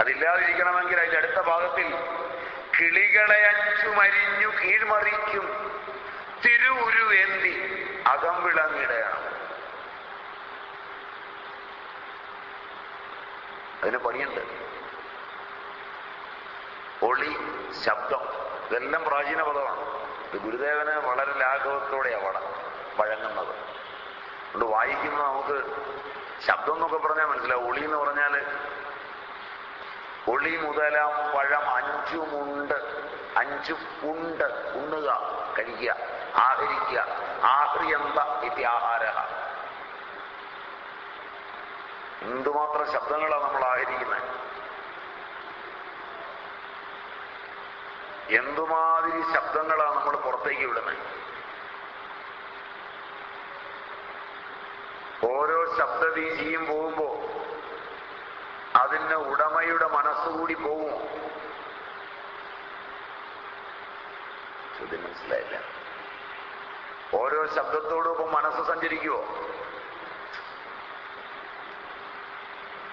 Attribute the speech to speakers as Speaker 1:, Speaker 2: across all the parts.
Speaker 1: അതില്ലാതിരിക്കണമെങ്കിൽ അതിന്റെ അടുത്ത ഭാഗത്തിൽ കിളികളെ അഞ്ചു മരിഞ്ഞു കീഴ്മറിക്കും. തിരുവുരുവേന്തി അകം വിളങ്ങിടയാണ്. അതിന് പണിയുണ്ട്. ഒളി ശബ്ദം ഇതെല്ലാം പ്രാചീന പദമാണ്. ഇത് ഗുരുദേവന് വളരെ ലാഘവത്തോടെയാണ് വട വഴങ്ങുന്നത്. അതുകൊണ്ട് വായിക്കുന്നത് നമുക്ക് ശബ്ദം എന്നൊക്കെ പറഞ്ഞാൽ മനസ്സിലാവും. ഒളി എന്ന് പറഞ്ഞാൽ ഒളി മുതലാം പഴം അഞ്ചുമുണ്ട് അഞ്ചു ഉണ്ട് ഉണ്ണുക കഴിക്കുക ആഹരിക്കുക ആഹ്രിയന്ത ഇത്യാഹാര എന്തുമാത്രം ശബ്ദങ്ങളാണ് നമ്മൾ ആഹരിക്കുന്നത് എന്തുമാതിരി ശബ്ദങ്ങളാണ് നമ്മൾ പുറത്തേക്ക് വിടുന്നത് ഓരോ ശബ്ദവീചിയും പോകുമ്പോ അതിന് ഉടമയുടെ മനസ്സുകൂടി പോവും. ചോദ്യം മനസ്സിലായില്ല. ഓരോ ശബ്ദത്തോടൊപ്പം മനസ്സ് സഞ്ചരിക്കുവോ?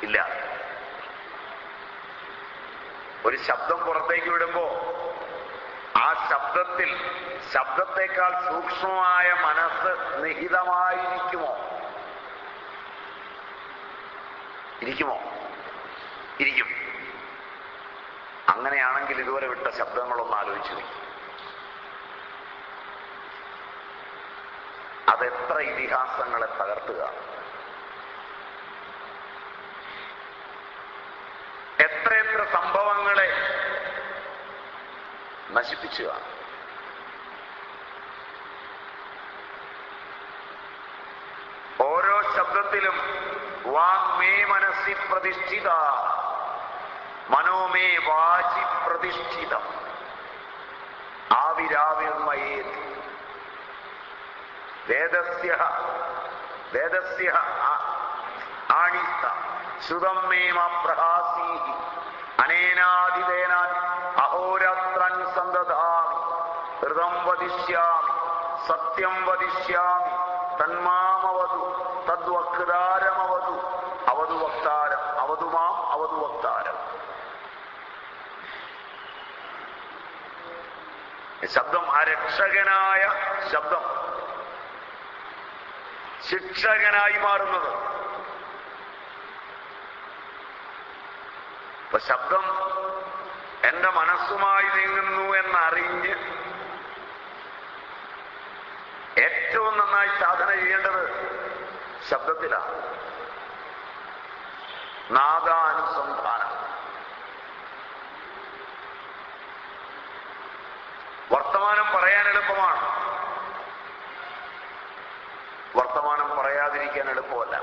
Speaker 1: ഇല്ല. ഒരു ശബ്ദം പുറത്തേക്ക് വിടുമ്പോ ആ ശബ്ദത്തിൽ ശബ്ദത്തെക്കാൾ സൂക്ഷ്മമായ മനസ്സ് നിഹിതമായിരിക്കുമോ? ഇരിക്കുമോ? ഇരിക്കും. അങ്ങനെയാണെങ്കിൽ ഇതുവരെ വിട്ട ശബ്ദങ്ങളൊന്ന് ആലോചിച്ചു അതെത്ര ഇതിഹാസങ്ങളെ തകർത്തുക. എത്രയെത്ര സംഭവങ്ങളെ നശിപ്പിച്ചുക. ഓരോ ശബ്ദത്തിലും വാങ്മേ മനസ്സി പ്രതിഷ്ഠിത. മനോമേ വാചി പ്രതിഷ്ഠിതം. ആവിരാവിർമയേത്. വേദസ്യ വേദസ്യ ആണിസ്ത ശ്രുതം മേമ പ്രഹാസീഹി. അനേനാതിദേനാൻ അഹോരാത്രൻ സന്തതാമി. ഋതം വദിഷ്യാമി. സത്യം വദിഷ്യാമി. തന്മാമവതു. തദ്വക്താരമവതു ശബ്ദം അരക്ഷകനായ ശബ്ദം. ശിക്ഷകനായി മാറുന്നത്. ഇപ്പൊ ശബ്ദം എന്റെ മനസ്സുമായി നീങ്ങുന്നു എന്നറിഞ്ഞ് ഏറ്റവും നന്നായി സാധന ചെയ്യേണ്ടത് ശബ്ദത്തിലാണ്. നാദാനുസന്ധാനം. വർത്തമാനം പറയാൻ എളുപ്പമാണ്. വർത്തമാനം പറയാതിരിക്കാൻ എളുപ്പമല്ല.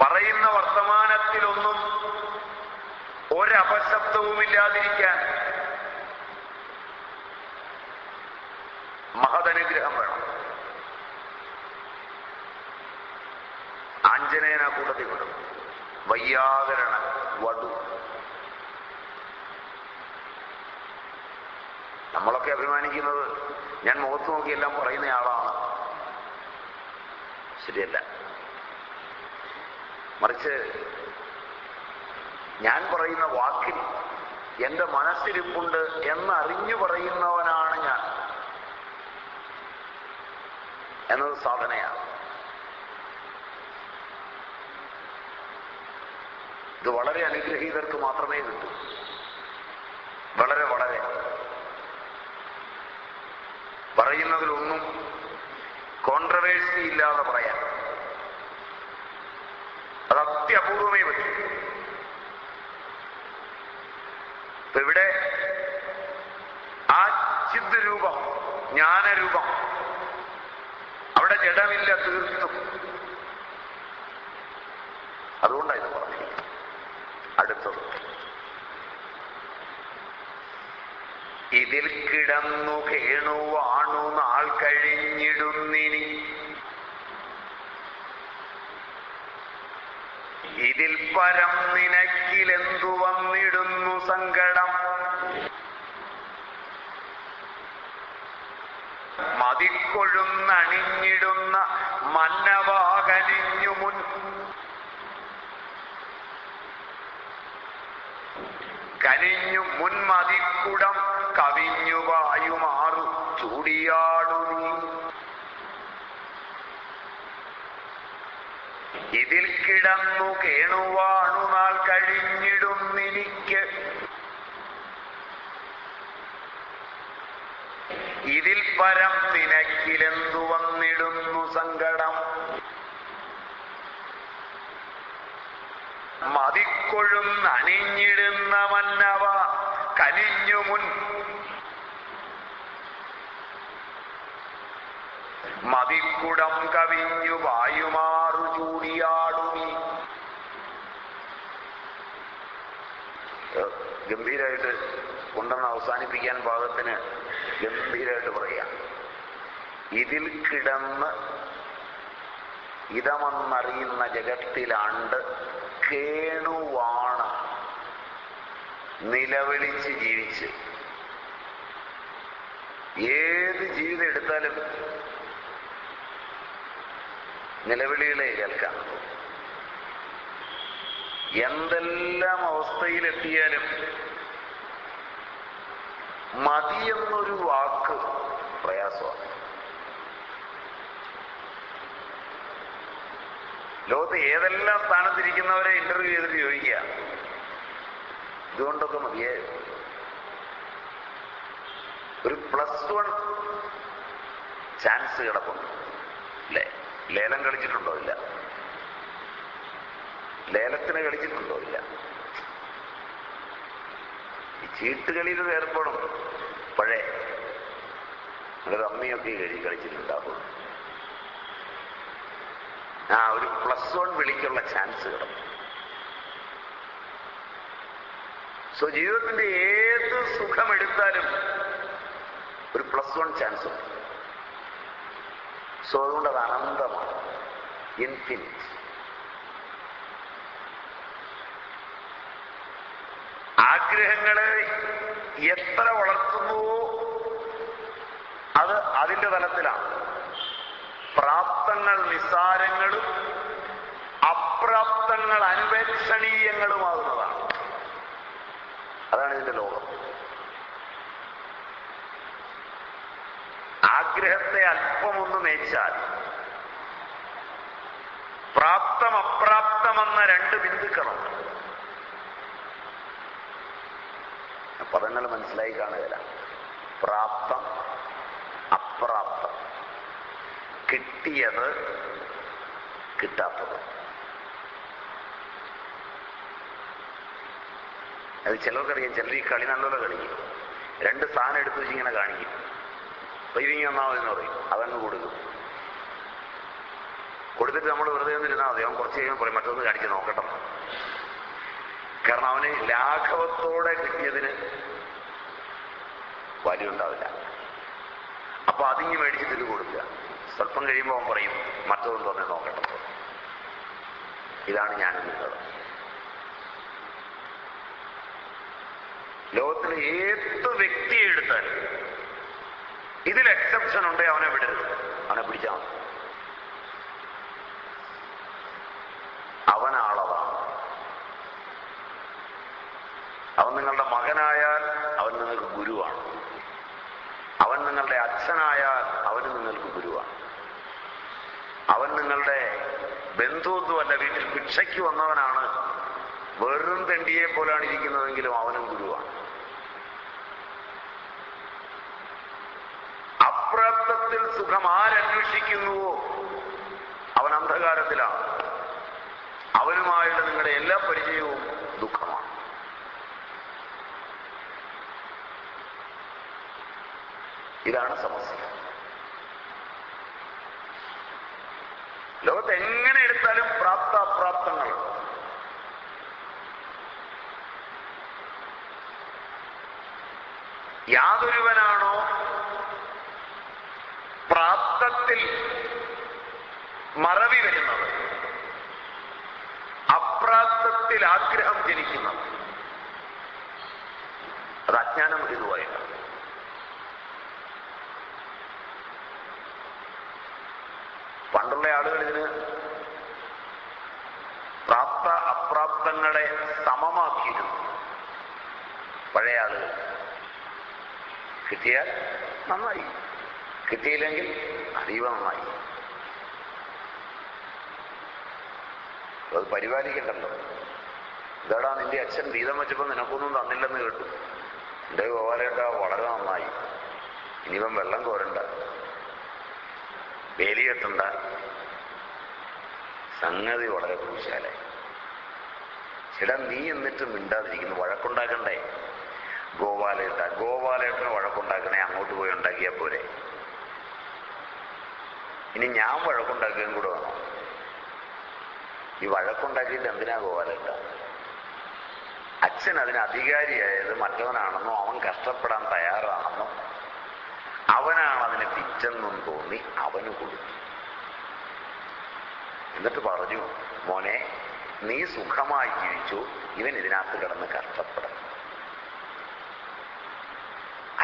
Speaker 1: പറയുന്ന വർത്തമാനത്തിലൊന്നും ഒരപശബ്ദവുമില്ലാതിരിക്കാൻ മഹദനുഗ്രഹം വേണം. ആഞ്ജനേയന കൂട്ടത്തിൽ വിടും വയ്യാകരണ വടു. നമ്മളൊക്കെ അഭിമാനിക്കുന്നത് ഞാൻ മുഖത്ത് നോക്കിയെല്ലാം പറയുന്നയാളാണ് ശരിയല്ല. മറിച്ച് ഞാൻ പറയുന്ന വാക്കിൽ എന്റെ മനസ്സിരിപ്പുണ്ട് എന്നറിഞ്ഞു പറയുന്നവനാണ് ഞാൻ. എന്നത് സാധനയാണ്. ഇത് വളരെ അനുഗ്രഹീതർക്ക് മാത്രമേ കിട്ടൂ. വളരെ വളരെ പറയുന്നതിലൊന്നും കോൺട്രവേഴ്സി ഇല്ലാതെ പറയാം. അത് അത്യപൂർവമേ പറ്റും. ഇവിടെ ആ ചിദ് രൂപം ജ്ഞാനരൂപം അവിടെ ജഡമില്ല തീർത്തും. അതുകൊണ്ടാണ് ഇത് പറഞ്ഞിരിക്കുന്നത് അടുത്തത്. ഇതിൽ കിടന്നു കേണുവാണു ഇതിൽ പരം നിനക്കിലെന്തു വന്നിടുന്നു സങ്കടം? മതിക്കൊഴുന്നണിഞ്ഞിടുന്ന മന്നവാകലിഞ്ഞു മുൻ. കനിഞ്ഞു മുൻമതിക്കുടം കവിഞ്ഞു വായുമാറു ചൂടിയാ ഇതിൽ കിടന്നു കേണുവാണു നാൾ കഴിഞ്ഞിടുന്നിനിക്ക് ഇതിൽ പരം നിനക്കിലെന്തു വന്നിടുന്നു സങ്കടം? മതിക്കൊഴുന്നണിഞ്ഞിടുന്ന മന്നവ കനിഞ്ഞു മുൻ. മതിക്കുടം കവിഞ്ഞു വായുമാറു ഗംഭീരായിട്ട് കൊണ്ടെന്ന് അവസാനിപ്പിക്കാൻ പാകത്തിന് ഗംഭീരമായിട്ട് പറയാം ഇതിൽ കിടന്ന് ഇതമെന്നറിയുന്ന ജഗത്തിലാണ്ട് കേണുവാണ് നിലവിളിച്ച് ജീവിച്ച്. ഏത് ജീവിതം എടുത്താലും നിലവിളികളെ കേൾക്കാം. എന്തെല്ലാം അവസ്ഥയിലെത്തിയാലും മതിയെന്നൊരു വാക്ക് പ്രയാസമാണ്. ലോകത്ത് ഏതെല്ലാം സ്ഥാനത്തിരിക്കുന്നവരെ ഇന്റർവ്യൂ ചെയ്തിട്ട് ചോദിക്കുക. ഇതുകൊണ്ടൊക്കെ മതിയേ ഒരു പ്ലസ് വൺ ചാൻസ് കിടക്കുന്നു അല്ലേ ലേലം കളിച്ചിട്ടുണ്ടോ ഇല്ല? ലേലത്തിന് കളിച്ചിട്ടുണ്ടോ ഇല്ല? ചീട്ടുകളിയിൽ ഏർപ്പെടും പഴയ ഒരു അമ്മയൊക്കെ കഴി കളിച്ചിട്ടുണ്ടാകും. ആ ഒരു പ്ലസ് വൺ വിളിക്കുള്ള ചാൻസ് കിടക്കും സോ ജീവിതത്തിന്റെ ഏത് സുഖമെടുത്താലും ഒരു പ്ലസ് വൺ ചാൻസ് ഉണ്ട്. സോ അതുകൊണ്ട് അത് അനന്തമാണ്. ഇൻഫിനിറ്റ് ആഗ്രഹങ്ങളെ എത്ര വളർത്തുന്നുവോ അത് അതിന്റെ തലത്തിലാണ്. പ്രാപ്തങ്ങൾ നിസ്സാരങ്ങളും അപ്രാപ്തങ്ങൾ അനുപേക്ഷണീയങ്ങളുമാകുന്നതാണ് അതാണ് ഇതിന്റെ ലോകം. ആഗ്രഹത്തെ അല്പമൊന്ന് നയിച്ചാൽ പ്രാപ്തം അപ്രാപ്തമെന്ന രണ്ട് ബിന്ദുക്കളുണ്ട്. പദങ്ങൾ മനസ്സിലായി കാണുകയില്ല. പ്രാപ്തം അപ്രാപ്തം. കിട്ടിയത് കിട്ടാത്തത്. അത് ചിലർക്കറിയാം ചിലർ ഈ കളി നല്ലപോലെ കളിക്കും. രണ്ട് സാധനം എടുത്തു വെച്ച് ഇങ്ങനെ കാണിക്കും. ഇതിങ്ങി ഒന്നാമതെന്ന് പറയും. അതങ്ങ് കൊടുക്കും. കൊടുത്തിട്ട് നമ്മൾ വെറുതെ ഒന്നിരുന്നാൽ മതി. അവൻ കുറച്ച് കഴിയുമ്പോൾ പറയും മറ്റൊന്ന് കാണിച്ച് നോക്കട്ടെ കാരണം അവന് ലാഘവത്തോടെ കിട്ടിയതിന് വലിയ ഉണ്ടാവില്ല. അപ്പൊ അതിങ്ങി മേടിച്ചിട്ട് കൊടുക്കുക. സ്വല്പം കഴിയുമ്പോൾ അവൻ പറയും മറ്റൊന്നും തന്നെ നോക്കട്ടെ ഇതാണ് ഞാൻ നിങ്ങൾ ലോകത്തിലെ ഏത് വ്യക്തിയെ എടുത്താലും ഇതിൽ എക്സെപ്ഷൻ ഉണ്ട് അവനെ വിടരുത്. അവനെ പിടിച്ചാൽ മതി അവനാളതാണ് അവൻ നിങ്ങളുടെ മകനായാൽ അവൻ നിങ്ങൾക്ക് ഗുരുവാണ് അവൻ നിങ്ങളുടെ അച്ഛനായാൽ അവന് നിങ്ങൾക്ക് ഗുരുവാണ് അവൻ നിങ്ങളുടെ ബന്ധുത്വമല്ല വീട്ടിൽ ഭിക്ഷയ്ക്ക് വന്നവനാണ് വെറും തെണ്ടിയെ പോലാണ് ഇരിക്കുന്നതെങ്കിലും അവനും ഗുരുവാണ്. അപ്രാപ്തത്തിൽ സുഖം ആരന്വേഷിക്കുന്നുവോ അവൻ അന്ധകാരത്തിലാണ്. അവനുമായുള്ള നിങ്ങളുടെ എല്ലാ പരിചയവും ദുഃഖമാണ്. ഇതാണ് സമസ്യ ലോകത്ത് എങ്ങനെ എടുത്താലും പ്രാപ്ത അപ്രാപ്തങ്ങൾ യാതൊരുവനാണോ പ്രാപ്തത്തിൽ മറവി വരുന്നത് അപ്രാപ്തത്തിൽ ആഗ്രഹം ജനിക്കുന്നത് അത് അജ്ഞാനം ഹേതുവായിട്ടാണ് പണ്ടുള്ള ആളുകൾ ഇതിന് പ്രാപ്ത അപ്രാപ്തങ്ങളെ സമമാക്കിയിരുന്നു പഴയ ആളുകൾ കിട്ടിയാൽ നന്നായി. കിട്ടിയില്ലെങ്കിൽ അതീവ നന്നായി. അത് പരിപാലിക്കണ്ടല്ലോ. ഇതാടാ നിന്റെ അച്ഛൻ വീതം വെച്ചപ്പോ നിനക്കൊന്നും തന്നില്ലെന്ന് കേട്ടു. എന്റെ ഗോപാലേട്ട വളരെ നന്നായി. ഇനിയിപ്പം വെള്ളം കോരണ്ട. വേലി കെട്ടണ്ട. സംഗതി വളരെ കുശാലായി. ചേട്ടാ നീ എന്നിട്ട് മിണ്ടാതിരിക്കുന്നു. വഴക്കുണ്ടാക്കണ്ടേ? ഗോപാലേട്ട ഗോപാലേട്ടന് വഴക്കുണ്ടാക്കണേ അങ്ങോട്ട് പോയി ഉണ്ടാക്കിയ പോരെ. ഇനി ഞാൻ വഴക്കുണ്ടാക്കുകയും കൂടെ വേണം. ഈ വഴക്കുണ്ടാക്കിയിട്ട് എന്തിനാ ഗോപാലേട്ട അച്ഛൻ അതിന് അധികാരിയായത് മറ്റവനാണെന്നും അവൻ കഷ്ടപ്പെടാൻ തയ്യാറാണെന്നും അവനാണ് അതിന് പിച്ചെന്നും തോന്നി അവന് കൊടുത്തു. എന്നിട്ട് പറഞ്ഞു മോനെ നീ സുഖമായി ജീവിച്ചു. ഇവൻ ഇതിനകത്ത് കിടന്ന് കഷ്ടപ്പെടണം.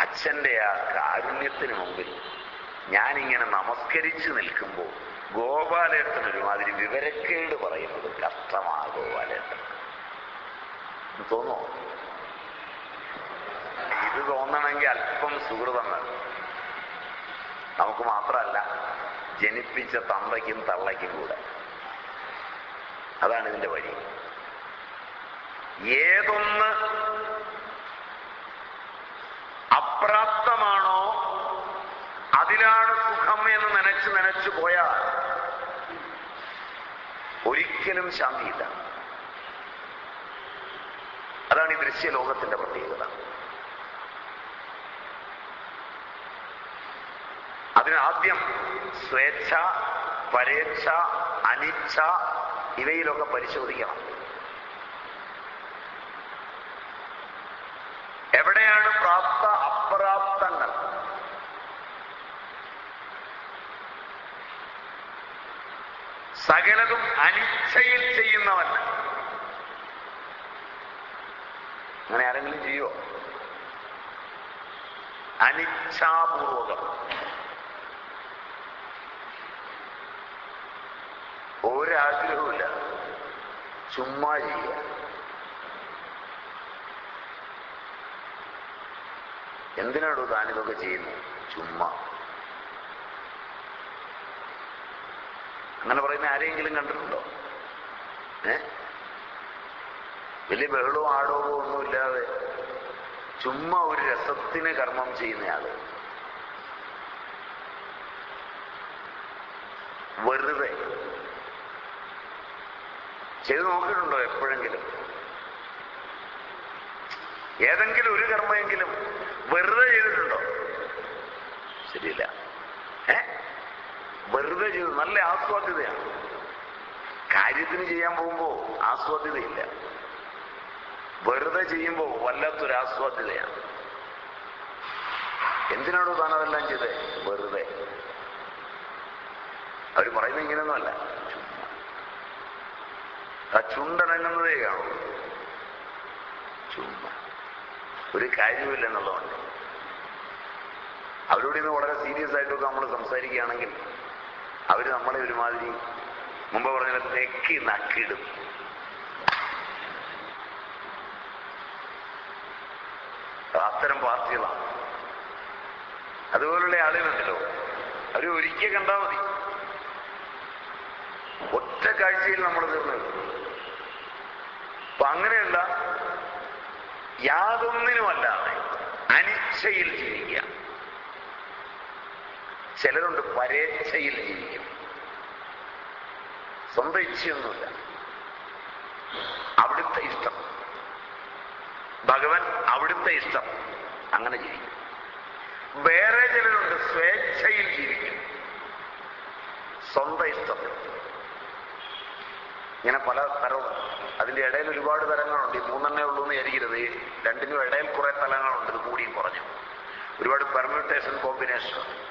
Speaker 1: അച്ഛന്റെ ആ കാരുണ്യത്തിന് മുമ്പിൽ ഞാനിങ്ങനെ നമസ്കരിച്ചു നിൽക്കുമ്പോൾ ഗോപാലേട്ടൻ ഒരുമാതിരി വിവരക്കേട് പറയുന്നത് കഷ്ടമാ ഗോപാലേട്ടൻ. തോന്നോ ഇത് തോന്നണമെങ്കിൽ അല്പം സുഹൃതം നമുക്ക് മാത്രമല്ല ജനിപ്പിച്ച തന്തയ്ക്കും തള്ളയ്ക്കും കൂടെ. അതാണ് ഇതിന്റെ വഴി. ഏതൊന്ന് അപ്രാപ്തമാണോ? അതിലാണ് സുഖം എന്ന് നനച്ച് നനച്ചു പോയാൽ ഒരിക്കലും ശാന്തിയില്ല. അതാണ് ഈ ദൃശ്യ ലോകത്തിന്റെ പ്രത്യേകത. അതിനാദ്യം സ്വേച്ഛ പരേച്ഛ അനിച്ഛ ഇവയിലൊക്കെ പരിശോധിക്കണം. പ്രാപ്ത അപ്രാപ്തങ്ങൾ. സകലതും അനിച്ഛയിൽ ചെയ്യുന്നവൻ. അങ്ങനെ ആരെങ്കിലും ചെയ്യോ അനിച്ഛാപൂർവകം. ഒരാഗ്രഹവുമില്ല. ചുമ്മാ ചെയ്യുക. എന്തിനാണോ താനിതൊക്കെ ചെയ്യുന്നു? ചുമ്മാ. അങ്ങനെ പറയുന്ന ആരെങ്കിലും കണ്ടിട്ടുണ്ടോ? ഏ? വലിയ ബഹളവും ആടോ ഒന്നുമില്ലാതെ ചുമ്മാ ഒരു രസത്തിന് കർമ്മം ചെയ്യുന്നയാൾ. വെറുതെ. ചെയ്ത് നോക്കിയിട്ടുണ്ടോ എപ്പോഴെങ്കിലും? ഏതെങ്കിലും ഒരു കർമ്മമെങ്കിലും വെറുതെ ചെയ്തിട്ടുണ്ടോ? ശരിയില്ല. ഏ? വെറുതെ ചെയ്തു. നല്ല ആസ്വാദ്യതയാണ് കാര്യത്തിന് ചെയ്യാൻ പോകുമ്പോ ആസ്വാദ്യതയില്ല. വെറുതെ ചെയ്യുമ്പോൾ വല്ലാത്തൊരു ആസ്വാദ്യതയാണ് എന്തിനാണോ താൻ അതെല്ലാം ചെയ്തേ? വെറുതെ. അവർ പറയുന്നത് ഇങ്ങനെയൊന്നുമല്ല. ചുണ്ടനങ്ങുന്നതേ കാണൂ ചുമ്മാ. ഒരു കാര്യമില്ല എന്നുള്ളതുകൊണ്ട് അവരോട് ഇന്ന് വളരെ സീരിയസ് ആയിട്ടൊക്കെ നമ്മൾ സംസാരിക്കുകയാണെങ്കിൽ അവർ നമ്മളെ ഒരുമാതിരി മുമ്പ് പറഞ്ഞ തെക്കി നക്കിടും. അത്തരം പാർട്ടികളാണ്. അതുപോലുള്ള ആളുകളുണ്ടല്ലോ. അവർ ഒരിക്കൽ കണ്ടാൽ മതി. ഒറ്റ കാഴ്ചയിൽ നമ്മൾ തീർന്നു അപ്പൊ അങ്ങനെയുള്ള യാതൊന്നിനുമല്ലാതെ അനിച്ഛയിൽ ജീവിക്കുക. ചിലരുണ്ട് പരേച്ഛയിൽ ജീവിക്കും. സ്വന്തം ഇച്ഛയൊന്നുമില്ല. അവിടുത്തെ ഇഷ്ടം. ഭഗവാൻ അവിടുത്തെ ഇഷ്ടം. അങ്ങനെ ജീവിക്കും. വേറെ ചിലരുണ്ട് സ്വേച്ഛയിൽ ജീവിക്കും. സ്വന്തം ഇഷ്ടം. ഇങ്ങനെ പല തരവും അതിന്റെ ഇടയിൽ ഒരുപാട് തരങ്ങളുണ്ട്. ഈ മൂന്നെണ്ണേ ഉള്ളൂ എന്ന് വിചാരിക്കരുത്. രണ്ടിനും ഇടയിൽ കുറെ തലങ്ങളുണ്ട്. ഇത് കൂടിയും കുറഞ്ഞു. ഒരുപാട് പെർമ്യൂട്ടേഷൻ കോമ്പിനേഷൻ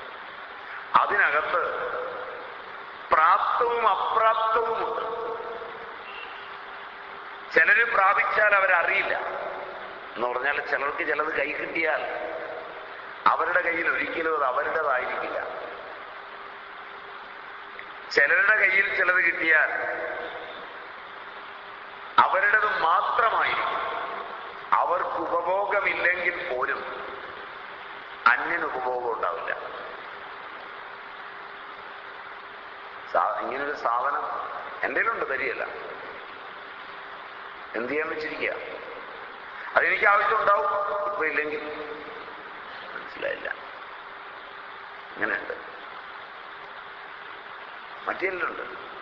Speaker 1: അതിനകത്ത് പ്രാപ്തവും അപ്രാപ്തവും ഉണ്ട്. ചിലര് പ്രാപിച്ചാൽ അവരറിയില്ല. എന്ന് പറഞ്ഞാൽ ചിലർക്ക് ചിലത് കൈ കിട്ടിയാൽ അവരുടെ കയ്യിൽ ഒരിക്കലും അത് അവരുടേതായിരിക്കില്ല. ചിലരുടെ കയ്യിൽ ചിലത് കിട്ടിയാൽ അവരുടേത് മാത്രമായിരിക്കും. അവർക്ക് ഉപഭോഗമില്ലെങ്കിൽ പോലും അന്യന് ഉപഭോഗം ഉണ്ടാവില്ല. ഇങ്ങനൊരു സാധനം എന്റെ ഉണ്ട് തരികയല്ല എന്ത് ചെയ്യാൻ വെച്ചിരിക്കുക അതെനിക്ക് ആവശ്യം ഉണ്ടാവും ഇപ്പൊ ഇല്ലെങ്കിൽ. മനസ്സിലായില്ല. ഇങ്ങനെയുണ്ട്. മറ്റേലുണ്ട്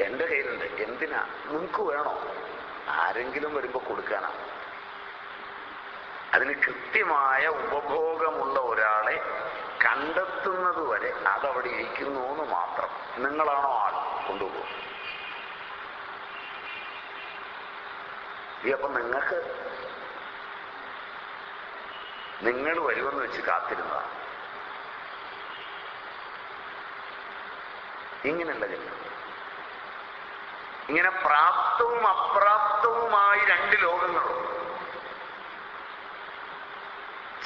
Speaker 1: എന്റെ കയ്യിലുണ്ട്. എന്തിനാ? നിങ്ങൾക്ക് വേണോ? ആരെങ്കിലും വരുമ്പോ കൊടുക്കാനാ. അതിന് കൃത്യമായ ഉപഭോഗമുള്ള ഒരാളെ കണ്ടെത്തുന്നത് വരെ അതവിടെ ഇരിക്കുന്നു എന്ന് മാത്രം നിങ്ങളാണോ ആൾ? കൊണ്ടുപോകും. ഈ അപ്പൊ നിങ്ങൾക്ക് നിങ്ങൾ വരുമെന്ന് വെച്ച് കാത്തിരുന്നതാണ് ഇങ്ങനെയുള്ള ജന്മം ഇങ്ങനെ പ്രാപ്തവും അപ്രാപ്തവുമായി രണ്ട് ലോകങ്ങളുണ്ട്.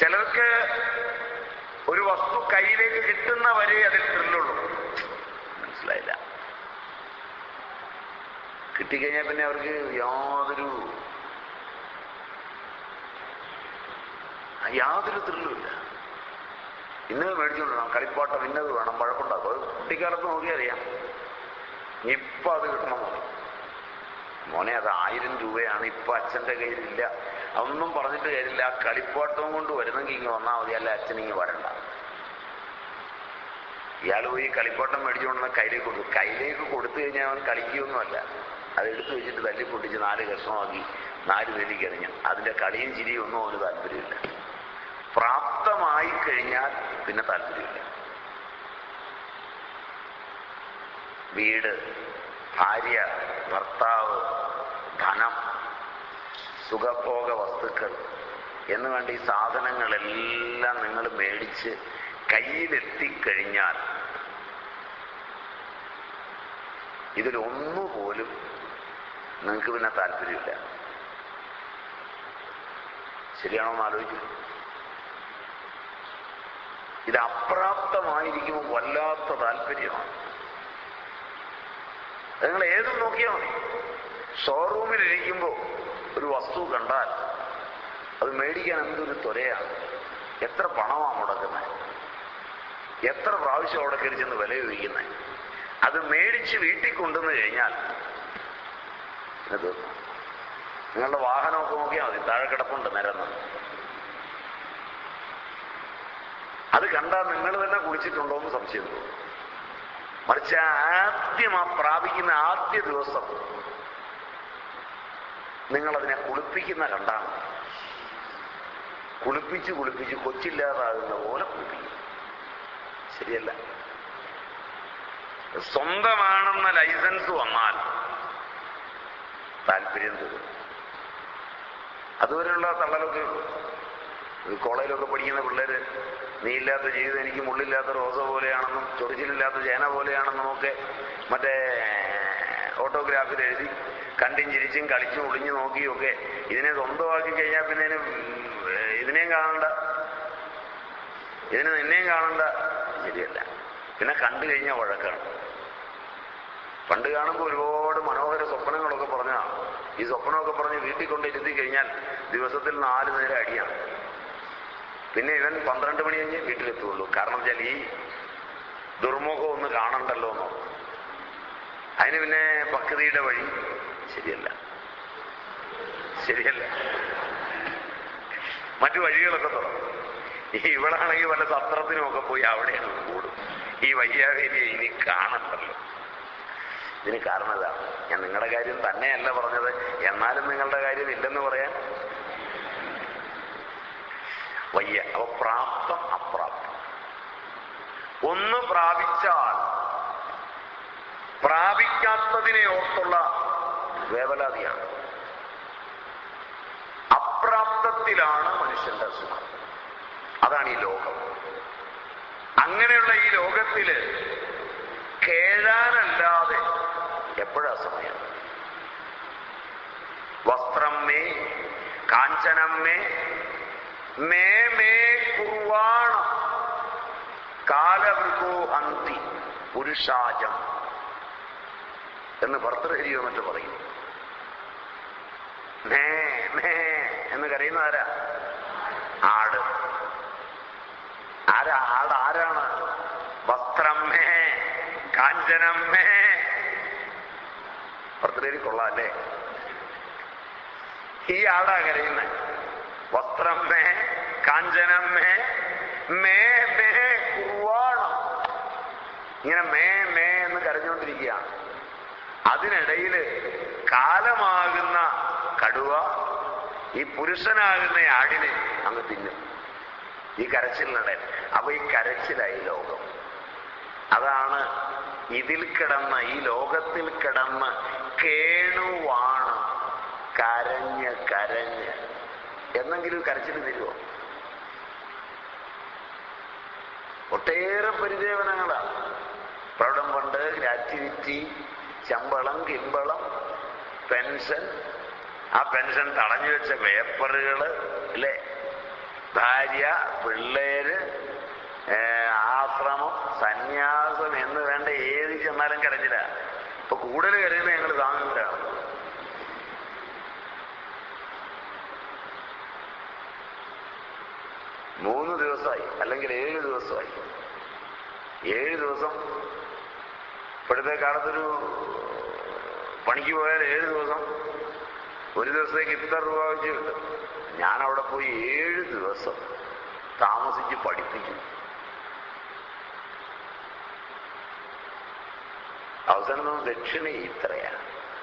Speaker 1: ചിലർക്ക് ഒരു വസ്തു കയ്യിലേക്ക് കിട്ടുന്നവരെ അതിൽ ത്രില്ലുള്ളൂ. മനസ്സിലായില്ല. കിട്ടിക്കഴിഞ്ഞാൽ പിന്നെ അവർക്ക് യാതൊരു യാതൊരു ത്രില്ലുമില്ല ഇന്നത് മേടിച്ചുകൊണ്ടിരണം കളിപ്പാട്ടം ഇന്നത് വേണം പഴക്കുണ്ടാക്കും അത് കുട്ടിക്കാലത്ത് നോക്കിയറിയാം ഇപ്പൊ അത് കിട്ടണം. മോനെ അത് ആയിരം രൂപയാണ്. ഇപ്പൊ അച്ഛന്റെ കയ്യിലില്ല. അതൊന്നും പറഞ്ഞിട്ട് കാര്യമില്ല. ആ കളിപ്പാട്ടവും കൊണ്ട് വരുന്നെങ്കിൽ ഇങ്ങ് വന്നാൽ മതി. അല്ല അച്ഛൻ ഇങ്ങ് വരണ്ട. ഇയാൾ പോയി കളിപ്പാട്ടം മേടിച്ചുകൊണ്ടുവന്ന കയ്യിലേക്ക് കൊടുത്തു. കയ്യിലേക്ക് കൊടുത്തു കഴിഞ്ഞാൽ അവൻ കളിക്കുകയൊന്നുമല്ല. അത് എടുത്തു വെച്ചിട്ട് തല്ലി പൊട്ടിച്ച് നാല് കഷ്ണമാക്കി നാല് പേരിക്ക് എറിഞ്ഞു. അതിന്റെ കളിയും ചിരിയും ഒന്നും അവന് താല്പര്യമില്ല പ്രാപ്തമായി കഴിഞ്ഞാൽ പിന്നെ താല്പര്യമില്ല. വീട് ഭാര്യ ഭർത്താവ് സുഖഭോഗ വസ്തുക്കൾ എന്ന് വേണ്ട ഈ സാധനങ്ങളെല്ലാം നിങ്ങൾ മേടിച്ച് കയ്യിലെത്തിക്കഴിഞ്ഞാൽ ഇതിലൊന്നുപോലും നിങ്ങൾക്ക് പിന്നെ താല്പര്യമില്ല. ശരിയാണോ എന്ന് ആലോചിച്ചു ഇത് അപ്രാപ്തമായിരിക്കുമ്പോൾ വല്ലാത്ത താല്പര്യമാണ്. നിങ്ങൾ ഏതും നോക്കിയാൽ മതി. ഷോറൂമിൽ ഇരിക്കുമ്പോൾ ഒരു വസ്തു കണ്ടാൽ അത് മേടിക്കാൻ എന്തൊരു ത്വരയാണ്. എത്ര പണമാണ് മുടക്കുന്നത്? എത്ര പ്രാവശ്യം അവിടെ കയറി വില ചോദിക്കുന്നത് അത് മേടിച്ച് വീട്ടിൽ കൊണ്ടുവന്ന് കഴിഞ്ഞാൽ നിങ്ങളുടെ വാഹനമൊക്കെ നോക്കിയാൽ മതി. താഴെ കിടപ്പുണ്ട് നിരന്ന്. അത് കണ്ടാൽ നിങ്ങൾ തന്നെ കുളിച്ചിട്ടുണ്ടോ എന്ന് സംശയം തോന്നും. മറിച്ച് ആദ്യം ആ പ്രാപിക്കുന്ന ആദ്യ ദിവസം നിങ്ങളതിനെ കുളിപ്പിക്കുന്ന കണ്ടാണ്. കുളിപ്പിച്ച് കുളിപ്പിച്ച് കൊച്ചില്ലാതാകുന്ന പോലെ കുളിപ്പിക്കും. ശരിയല്ല. സ്വന്തമാണെന്ന ലൈസൻസ് വന്നാൽ താല്പര്യം തീരും. അതുവരെയുള്ള തള്ളലൊക്കെ കോളേജിലൊക്കെ പഠിക്കുന്ന പിള്ളേര് നീ ഇല്ലാത്ത ജീവിതം എനിക്ക് മുള്ളില്ലാത്ത റോസ പോലെയാണെന്നും ചൊറിച്ചിലില്ലാത്ത ചേന പോലെയാണെന്നും ഒക്കെ മറ്റേ ഓട്ടോഗ്രാഫിൽ എഴുതി കണ്ടും ചിരിച്ചും കളിച്ചും ഒളിഞ്ഞു നോക്കിയൊക്കെ ഇതിനെ സ്വന്തമാക്കി കഴിഞ്ഞാൽ പിന്നെ ഇതിന് ഇതിനെയും കാണണ്ട. ഇതിന് നിന്നെയും കാണണ്ട. ശരിയല്ല. പിന്നെ കണ്ടു കഴിഞ്ഞാൽ വഴക്കാണ്. പണ്ട് കാണുമ്പോൾ ഒരുപാട് മനോഹര സ്വപ്നങ്ങളൊക്കെ പറഞ്ഞതാണ് ഈ സ്വപ്നമൊക്കെ പറഞ്ഞ് വീട്ടിൽ കൊണ്ടിരുത്തി കഴിഞ്ഞാൽ ദിവസത്തിൽ നാല് നേരം അടിയാണ്. പിന്നെ ഇവൻ പന്ത്രണ്ട് മണി കഴിഞ്ഞ് വീട്ടിലെത്തുള്ളൂ. കാരണം വെച്ചാൽ ഈ ദുർമുഖം ഒന്ന് കാണണ്ടല്ലോ എന്നോ അതിന് പിന്നെ പക്തിയുടെ വഴി ശരിയല്ല. ശരിയല്ല. മറ്റു വഴികളൊക്കെ തുറന്നു ഈ ഇവളാണെങ്കിൽ വല്ല സത്രത്തിനുമൊക്കെ പോയി അവിടെയാണ് കൂടും. ഈ വയ്യാവേലിയെ ഇനി കാണണ്ടല്ലോ. ഇതിന് കാരണം ഇതാണ് ഞാൻ നിങ്ങളുടെ കാര്യം തന്നെയല്ല പറഞ്ഞത്. എന്നാലും നിങ്ങളുടെ കാര്യം ഇല്ലെന്ന് പറയാൻ. വയ്യ. അപ്പൊ പ്രാപ്തം അപ്രാപ്തം. ഒന്ന് പ്രാപിച്ചാൽ പ്രാപിക്കാത്തതിനെ ഓർത്തുള്ള വേവലാതിയാണ്. അപ്രാപ്തത്തിലാണ് മനുഷ്യന്റെ സുഖം അതാണ് ഈ ലോകം. അങ്ങനെയുള്ള ഈ ലോകത്തിൽ കേഴാനല്ലാതെ എപ്പോഴാ സമയം? വസ്ത്രം മേ കാഞ്ചനം മേ മേ മേ കുർവാണ കാലവൃഗോ അന്തി പുരുഷാജം എന്ന് ഭർത്തൃഹരിയോ മറ്റു പറയും. മേ മേ എന്ന് കരയുന്ന ആരാ? ആട്. ആരാ? ആട് ആരാണ്? വസ്ത്രം മേ കാഞ്ചനം മേ. ഭർത്തൃദേവി കൊള്ളാം അല്ലേ ഈ ആടാ കരയുന്നത് വസ്ത്രം മേ കാഞ്ചനം മേ മേ മേ കുർവാണം ഇങ്ങനെ മേ മേ എന്ന് കരഞ്ഞുകൊണ്ടിരിക്കുകയാണ്. അതിനിടയിൽ കാലമാകുന്ന കടുവ ഈ പുരുഷനാകുന്ന ആടിനെ അങ്ങ് തിന്നും. ഈ കരച്ചിലിനിടയിൽ അപ്പൊ ഈ കരച്ചിലായി ലോകം. അതാണ് ഇതിൽ കിടന്ന ഈ ലോകത്തിൽ കിടന്ന് കേണുവാണ് കരഞ്ഞ് കരഞ്ഞ്. എന്നെങ്കിലും കരച്ചിൽ തരുമോ ഒട്ടേറെ പരിദേവനങ്ങളാണ്. പ്രൗഢം കൊണ്ട് ഗ്രാറ്റുവിറ്റി ശമ്പളം കിമ്പളം പെൻഷൻ ആ പെൻഷൻ തടഞ്ഞു വെച്ച പേപ്പറുകൾ അല്ലേ? ഭാര്യ പിള്ളേര് ആശ്രമം സന്യാസം എന്ന് വേണ്ട ഏത് ചെന്നാലും കരഞ്ഞില്ല ഇപ്പൊ കൂടുതൽ കരയുന്നത് ഞങ്ങൾ താങ്ങുന്നവരാണ് മൂന്ന് ദിവസമായി അല്ലെങ്കിൽ ഏഴ് ദിവസമായി. ഏഴ് ദിവസം ഇപ്പോഴത്തെ കാലത്തൊരു പണിക്ക് പോയാൽ ഏഴ് ദിവസം ഒരു ദിവസത്തേക്ക് ഇത്ര രൂപ വെച്ച് ഞാൻ അവിടെ പോയി ഏഴ് ദിവസം താമസിച്ച് പഠിപ്പിക്കും അവസാനം ദക്ഷിണ ഇത്രയാ.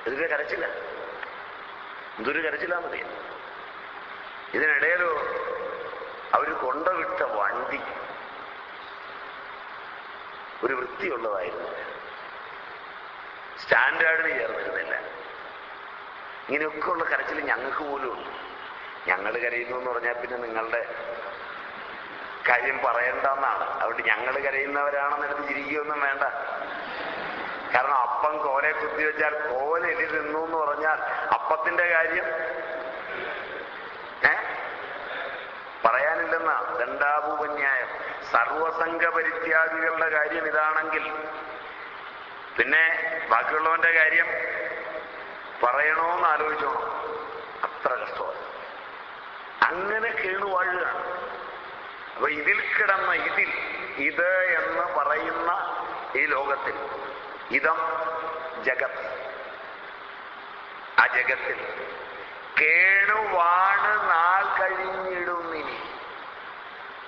Speaker 1: ഇതൊക്കെ കരച്ചില്ല. എന്തൊരു മതി. ഇതിനിടയിലോ അവർ കൊണ്ടവിട്ട വണ്ടി ഒരു വൃത്തിയുള്ളതായിരുന്നു സ്റ്റാൻഡേർഡിന് ചേർന്നിരുന്നില്ല. ഇങ്ങനെയൊക്കെയുള്ള കരച്ചിൽ ഞങ്ങൾക്ക് പോലും ഉണ്ട്. ഞങ്ങൾ കരയുന്നു എന്ന് പറഞ്ഞാൽ പിന്നെ നിങ്ങളുടെ കാര്യം പറയണ്ടെന്നാണ്. അതുകൊണ്ട് ഞങ്ങൾ കരയുന്നവരാണെന്ന് എടുത്ത് ചിരിക്കുകയൊന്നും വേണ്ട. കാരണം അപ്പം കോലെ കുത്തി വെച്ചാൽ കോല എലി തിന്നു എന്ന് പറഞ്ഞാൽ അപ്പത്തിന്റെ കാര്യം. ഏ? പറയാനില്ലെന്ന. ദണ്ഡാഭൂപന്യായം. സർവസംഘ പരിത്യാഗികളുടെ കാര്യം ഇതാണെങ്കിൽ. പിന്നെ ബാക്കിയുള്ളവന്റെ കാര്യം പറയണോന്ന് ആലോചിച്ചോണം അത്ര കഷ്ടമാണ്. അങ്ങനെ കേണുവാഴുകയാണ് അപ്പൊ ഇതിൽ കിടന്ന ഇതിൽ ഇത് എന്ന് പറയുന്ന ഈ ലോകത്തിൽ ഇതം ജഗത്. ആ ജഗത്തിൽ കേണുവാണ് നാൾ കഴിഞ്ഞിടുന്നിനി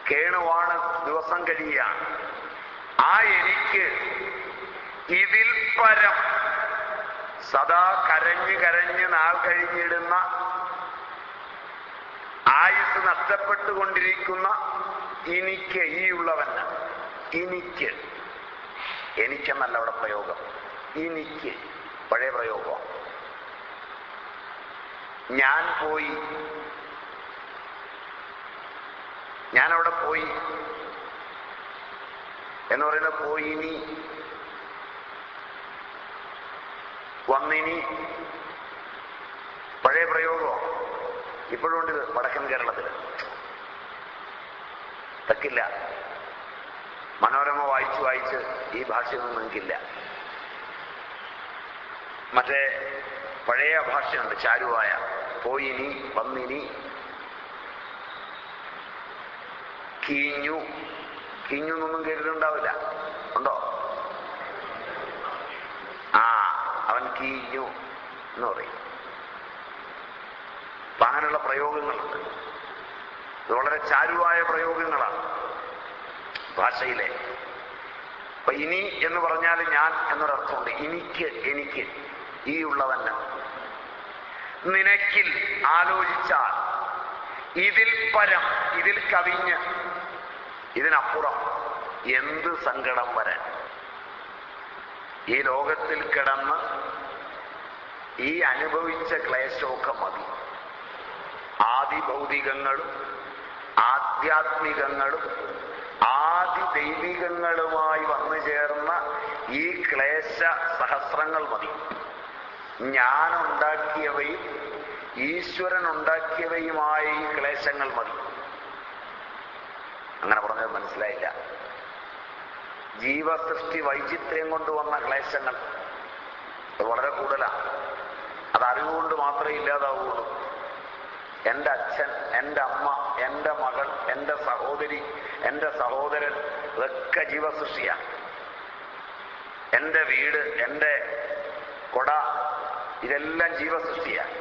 Speaker 1: കേണുവാണ് ദിവസം കഴിയാണ് ആ എനിക്ക് ഇതിൽ പരം സദാ കരഞ്ഞ് കരഞ്ഞ് നാൾ കഴിഞ്ഞിടുന്ന ആയുസ് നഷ്ടപ്പെട്ടുകൊണ്ടിരിക്കുന്ന എനിക്ക് ഈ ഉള്ളവന് എനിക്ക് എനിക്കെന്നല്ല അവിടെ പ്രയോഗം. എനിക്ക് പഴയ പ്രയോഗം. ഞാൻ പോയി. ഞാനവിടെ പോയി. എന്ന് പറയുന്ന പോയി പോയിനി വന്നിനി പഴയ പ്രയോഗം? ഇപ്പോഴും ഉണ്ട് വടക്കൻ കേരളത്തിൽ. തക്കില്ല. മനോരമ വായിച്ച് വായിച്ച് ഈ ഭാഷയൊന്നും നിങ്ങൾക്കില്ല മറ്റേ പഴയ ഭാഷയുണ്ട് ചാരുവായ. പോയിനി വന്നിനി. കീഞ്ഞു. കീഞ്ഞു എന്നൊന്നും കേട്ടിട്ടുണ്ടാവില്ല. ഉണ്ടോ ആ അവൻ കീഞ്ഞു എന്ന് പറയും. അപ്പൊ അങ്ങനെയുള്ള പ്രയോഗങ്ങളുണ്ട്. ഇത് വളരെ ചാരുവായ പ്രയോഗങ്ങളാണ് ഭാഷയിലെ. അപ്പൊ ഇനി എന്ന് പറഞ്ഞാൽ ഞാൻ എന്നൊരർത്ഥമുണ്ട്. എനിക്ക് എനിക്ക് ഈ ഉള്ളതല്ല നിനക്കിൽ ആലോചിച്ചാൽ ഇതിൽ പരം ഇതിൽ കവിഞ്ഞ് ഇതിനപ്പുറം എന്ത് സങ്കടം വരാൻ? ഈ ലോകത്തിൽ കിടന്ന് ഈ അനുഭവിച്ച ക്ലേശമൊക്കെ മതി. ആദി ഭൗതികങ്ങളും ആധ്യാത്മികങ്ങളും ആദി ദൈവികങ്ങളുമായി വന്നു ചേർന്ന ഈ ക്ലേശ സഹസ്രങ്ങൾ മതി. ഞാനുണ്ടാക്കിയവയും ഈശ്വരൻ ഉണ്ടാക്കിയവയുമായ ഈ ക്ലേശങ്ങൾ മതി. അങ്ങനെ പറഞ്ഞത് മനസ്സിലായില്ല. ജീവസൃഷ്ടി വൈചിത്ര്യം കൊണ്ടുവന്ന ക്ലേശങ്ങൾ അത് വളരെ കൂടുതലാണ് അത് അറിവുകൊണ്ട് മാത്രമേ ഇല്ലാതാവുള്ളൂ എന്റെ അച്ഛൻ എന്റെ അമ്മ എന്റെ മകൾ എന്റെ സഹോദരി എന്റെ സഹോദരൻ ഇതൊക്കെ ജീവസൃഷ്ടിയാണ് എന്റെ വീട് എന്റെ കൊട ഇതെല്ലാം ജീവസൃഷ്ടിയാണ്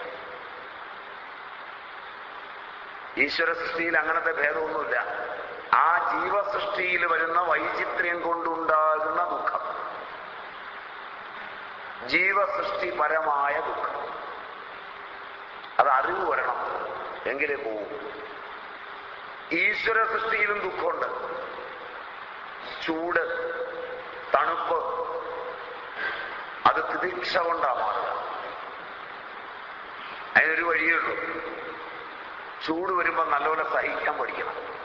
Speaker 1: ഈശ്വര സൃഷ്ടിയിൽ അങ്ങനത്തെ ഭേദമൊന്നുമില്ല. ആ ജീവസൃഷ്ടിയിൽ വരുന്ന വൈചിത്ര്യം കൊണ്ടുണ്ടാകുന്ന ദുഃഖം. ജീവസൃഷ്ടിപരമായ ദുഃഖം. അത് അറിവ് വരണം. എങ്കിലേ പോവും. ഈശ്വര സൃഷ്ടിയിലും ദുഃഖമുണ്ട്. ചൂട് തണുപ്പ് അത് തിദീക്ഷ കൊണ്ടാ മാറുക. അതിനൊരു വഴിയേ ഉള്ളൂ. ചൂട് വരുമ്പോൾ നല്ലപോലെ സഹിക്കാൻ പഠിക്കണം.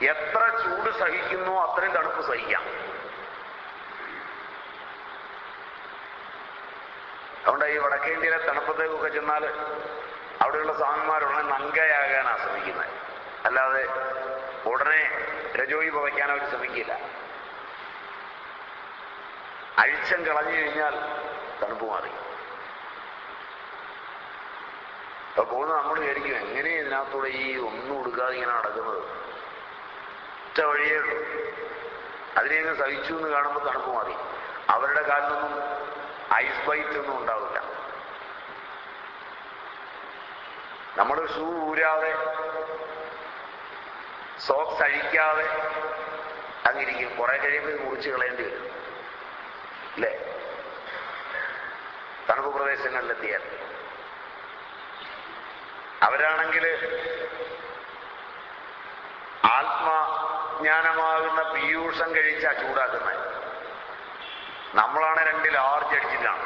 Speaker 1: എത്ര ചൂട് സഹിക്കുന്നു അത്രയും തണുപ്പ് സഹിക്കാം. അതുകൊണ്ട് ഈ വടക്കേന്ത്യയിലെ തണുപ്പത്തേക്കൊക്കെ ചെന്നാൽ അവിടെയുള്ള സ്വാമിമാരുടനെ നങ്കയാകാനാ ശ്രമിക്കുന്നത് അല്ലാതെ ഉടനെ രജോയി പവയ്ക്കാൻ അവർ ശ്രമിക്കില്ല. അഴിച്ചം കളഞ്ഞു കഴിഞ്ഞാൽ തണുപ്പ് മാറി. അപ്പൊ പോകുന്ന നമ്മൾ വിചാരിക്കും എങ്ങനെ ഇതിനകത്തൂടെ ഈ ഒന്നും ഉടുക്കാതെ ഇങ്ങനെ നടക്കുന്നത്? ഒറ്റ വഴിയേ ഉള്ളൂ. അതിനെയൊക്കെ സഹിച്ചു എന്ന് കാണുമ്പോൾ തണുപ്പ് മാറി. അവരുടെ കാലിലൊന്നും ഐസ് ബൈറ്റ് ഒന്നും ഉണ്ടാവില്ല. നമ്മൾ ഷൂ ഊരാതെ സോക്സ് അഴിക്കാതെ അങ്ങിരിക്കും കുറെ കഴിയുമ്പോൾ മുറിച്ച് കളയേണ്ടി വരും. അല്ലേ? തണുപ്പ് പ്രദേശങ്ങളിലെത്തിയാൽ. അവരാണെങ്കിൽ ആത്മജ്ഞാനമാകുന്ന പീയൂഷം കഴിച്ചാ ചൂടാക്കുന്നത് നമ്മളാണ് രണ്ടിൽ ആർജ് അടിച്ചിട്ടാണ്.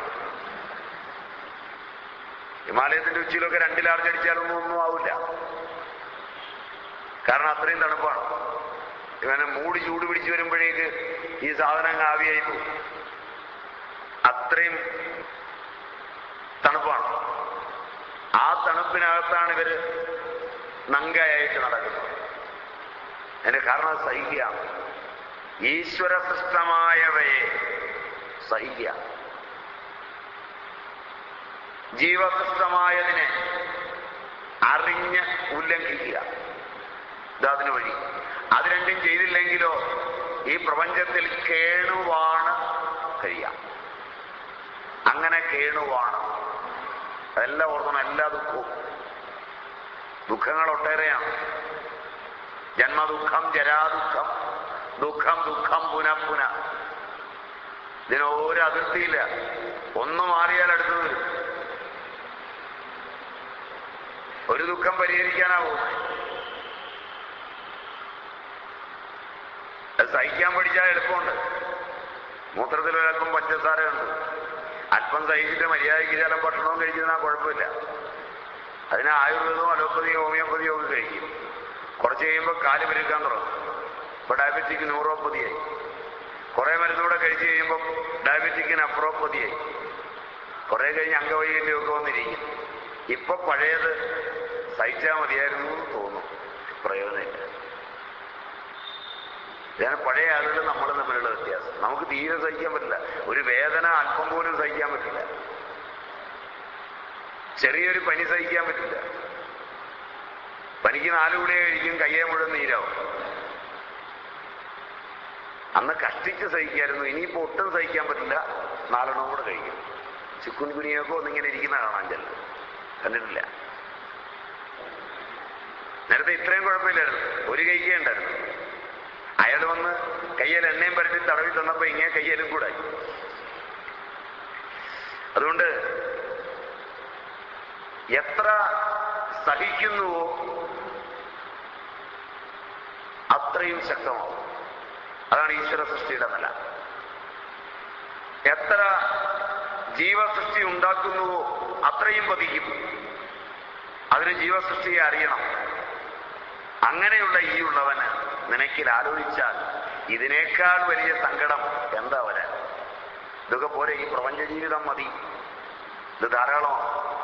Speaker 1: ഹിമാലയത്തിന്റെ ഉച്ചയിലൊക്കെ രണ്ടിൽ ആർജ് അടിച്ചാലൊന്നും ഒന്നും ആവില്ല. കാരണം അത്രയും തണുപ്പാണ്. ഇവനെ മൂടി ചൂട് പിടിച്ചു വരുമ്പോഴേക്ക് ഈ സാധനം ആവിയായി പോകും. അത്രയും തണുപ്പാണ്. ആ തണുപ്പിനകത്താണ് ഇവർ നങ്കയായിട്ട് നടക്കുന്നത്. അതിന്റെ കാരണം സഹിക്കുക ഈശ്വര സൃഷ്ടമായവയെ സഹിക്കുക ജീവസൃഷ്ടമായതിനെ അറിഞ്ഞ് ഉല്ലംഘിക്കുക. ഇതതിനു വഴി. അത് രണ്ടും ചെയ്തില്ലെങ്കിലോ ഈ പ്രപഞ്ചത്തിൽ കേണുവാണ് കഴിയാം അങ്ങനെ കേണുവാണ് അതെല്ലാം ഓർക്കണം. എല്ലാ ദുഃഖവും. ദുഃഖങ്ങൾ ഒട്ടേറെയാണ്. ജന്മദുഃഖം ജരാദുഃഖം ദുഃഖം ദുഃഖം പുന പുന. ഇതിന് ഒരു അതിർത്തിയില്ല. ഒന്ന് മാറിയാൽ അടുത്തത് വരും. ഒരു ദുഃഖം പരിഹരിക്കാനാവും. അത് സഹിക്കാൻ പഠിച്ചാൽ എളുപ്പമുണ്ട്. മൂത്രത്തിൽ ഒരൽപ്പം പഞ്ചസാരയുണ്ട്. അല്പം സഹിച്ചിട്ട് മര്യാദയ്ക്ക് ചില ഭക്ഷണവും കഴിക്കുന്ന കുഴപ്പമില്ല. അതിന് ആയുർവേദവും അലോപ്പതിയും ഹോമിയോപ്പതിയും ഒക്കെ കഴിക്കും. കുറച്ച് കഴിയുമ്പോൾ കാൽ പെരുക്കാൻ തുടങ്ങും. ഇപ്പൊ ഡയബറ്റിക് ന്യൂറോപ്പതിയായി കുറെ മരുന്നൂടെ കഴിച്ചു കഴിയുമ്പോൾ ഡയബറ്റിക്കിന് അപ്രോപ്പതിയായി കുറെ കഴിഞ്ഞ് അംഗവൈകല്യം ഒക്കെ വന്നിരിക്കും. ഇപ്പൊ പഴയത് സഹിച്ചാൽ മതിയായിരുന്നു എന്ന് തോന്നും. പ്രയോജനമില്ല. ഇതാണ് പഴയ ആളുകൾ നമ്മൾ തമ്മിലുള്ള വ്യത്യാസം. നമുക്ക് തീരെ സഹിക്കാൻ പറ്റില്ല. ഒരു വേദന അല്പം പോലും സഹിക്കാൻ പറ്റില്ല. ചെറിയൊരു പനി സഹിക്കാൻ പറ്റില്ല. പനിക്ക് നാല് ഗുളിക കഴിക്കും കയ്യെ മുഴുവൻ നീരാവും. അന്ന് കഷ്ടിച്ച് സഹിക്കായിരുന്നു. ഇനിയിപ്പോ ഒട്ടും സഹിക്കാൻ പറ്റില്ല. നാലെണ്ണം കൂടെ കഴിക്കും. ചിക്കുൻ കുനിയൊക്കെ ഒന്നിങ്ങനെ ഇരിക്കുന്ന കാണാൻ ചെല്ലു കണ്ടിട്ടില്ല. നേരത്തെ ഇത്രയും കുഴപ്പമില്ലായിരുന്നു. ഒരു കൈക്കേ ഉണ്ടായിരുന്നു. അയാൾ വന്ന് കയ്യിൽ എണ്ണയും പരത്തി തടവി തന്നപ്പോ ഇങ്ങനെ കയ്യലും കൂടെ അതുകൊണ്ട് എത്ര സഹിക്കുന്നുവോ അത്രയും ശക്തമാവും. അതാണ് ഈശ്വര സൃഷ്ടിയുടെ നില. എത്ര ജീവസൃഷ്ടി ഉണ്ടാക്കുന്നുവോ അത്രയും പതിക്കും. അതിന് ജീവസൃഷ്ടിയെ അറിയണം. അങ്ങനെയുള്ള ഈ ഉള്ളവന് നിനക്കിൽ ആലോചിച്ചാൽ ഇതിനേക്കാൾ വലിയ സങ്കടം എന്താ വരാൻ? ഇതൊക്കെ പോലെ ഈ പ്രപഞ്ച ജീവിതം മതി. ഇത് ധാരാളമാണ്.